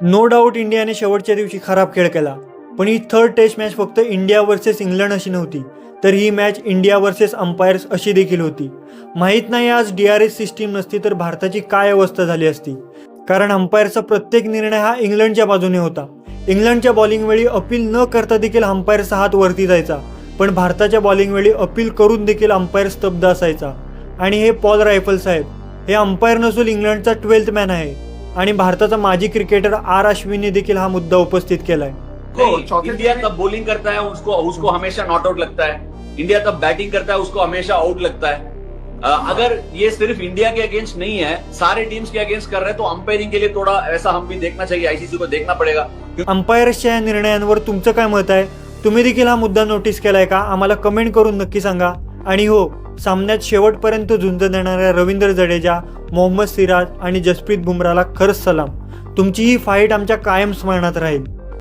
No doubt इंडियाने शेवटच्या दिवशी खराब खेळ केला पण ही थर्ड टेस्ट मॅच फक्त इंडिया वर्सेस इंग्लंड अशी नव्हती तर ही मॅच इंडिया वर्सेस अंपायर्स अशी देखील होती. माहीत नाही आज डी आर एस सिस्टीम नसती तर भारताची काय अवस्था झाली असती. कारण अंपायरचा प्रत्येक निर्णय हा इंग्लंडच्या बाजूने होता. इंग्लंडच्या बॉलिंगवेळी अपील न करता देखील अंपायरचा हात वरती जायचा पण भारताच्या बॉलिंगवेळी अपील करून देखील अंपायर स्तब्ध असायचा. आणि हे पॉल रायफल साहेब हे अंपायर नसून इंग्लंडचा ट्वेल्थ मॅन आहे. आणि भारताचा माजी क्रिकेटर आर अश्विनने देखील हा मुद्दा उपस्थित केलाय. इंडिया तब बॉलिंग करता है उसको उसको हमेशा नॉट आउट लगता है. इंडिया तब बैटिंग करता है उसको हमेशा आउट लगता है. अगर ये सिर्फ इंडिया के अगेंस्ट नहीं है सारे टीम्स के अगेंस्ट कर रहे हैं तो अंपायरिंग के लिए थोड़ा ऐसा हम भी देखना चाहिए आईसीसी को देखना पड़ेगा. अंपायर्सच्या या निर्णयांवर तुमचं काय मत आहे? तुम्ही देखील हा मुद्दा नोटीस केलाय का? आम्हाला कमेंट करून नक्की सांगा. आणि हो सामन्यात शेवटपर्यंत झुंज देणाऱ्या रवींद्र जडेजा मोहम्मद सिराज आणि जसप्रीत बुमराला खरंच सलाम. तुमची ही फाईट आमच्या कायम स्मरणात राहील.